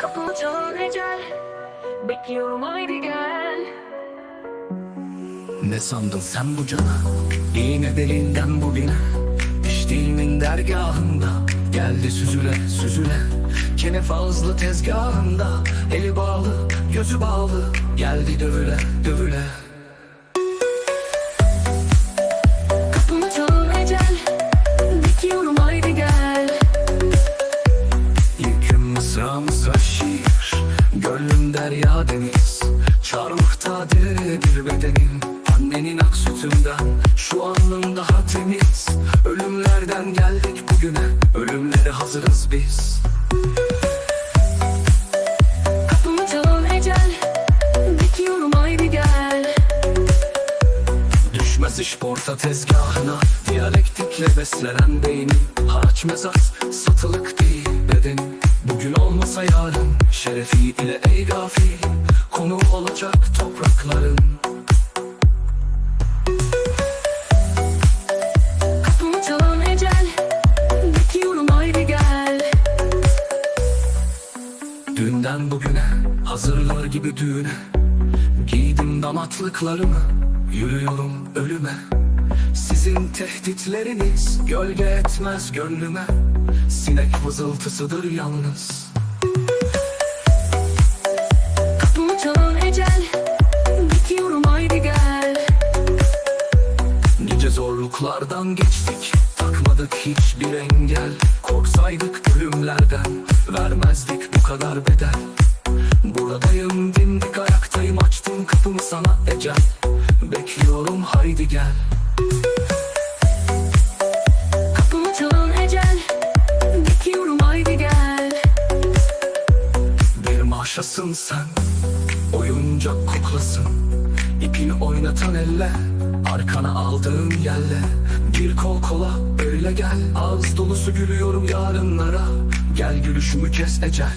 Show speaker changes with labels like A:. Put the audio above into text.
A: Kapımı çalan ecel. Bekliyorum haydi gel.
B: Ne sandın sen bu cana? İğne deliğinden bugüne. Piştiğimin dergahında. Geldi süzüle süzüle. Kenef ağızlı tezgahında. Eli bağlı gözü bağlı. Geldi dövüle dövüle derya deniz Çarmıhtadır bir bedenim. Annenin ak sütünden Şu alnım daha temiz. Ölümlerden geldik bugüne Ölümlere hazırız biz.
A: Kapımı çalan ecel Bekliyorum haydi gel.
B: Düşmez iş porta tezgahına Diyalektikle beslenen beynim Haraç mezat satılık değil bedenim Bugün olmasa yarın Şerefi ile ey gafil Konu olacak toprakların.
A: Kapımı çalan ecel Bekliyorum haydi gel.
B: Dünden bugüne hazırlar gibi düğüne Giydim damatlıklarımı Yürüyorum ölüme. Sizin tehditleriniz gölge etmez gönlüme Sinek vızıltısıdır yalnız.
A: Kapımı çalan ecel Bekliyorum haydi gel.
B: Nice zorluklardan geçtik Takmadık hiçbir engel. Korksaydık ölümlerden Vermezdik bu kadar bedel. Buradayım dimdik ayaktayım Açtım kapımı sana ecel. Bekliyorum haydi gel maşasın sen Oyuncak kuklasın İpini oynatan elle Arkana aldığın yelle Bir kol kola öyle gel. Ağız dolusu gülüyorum yarınlara. Gel gülüşümü kes ecel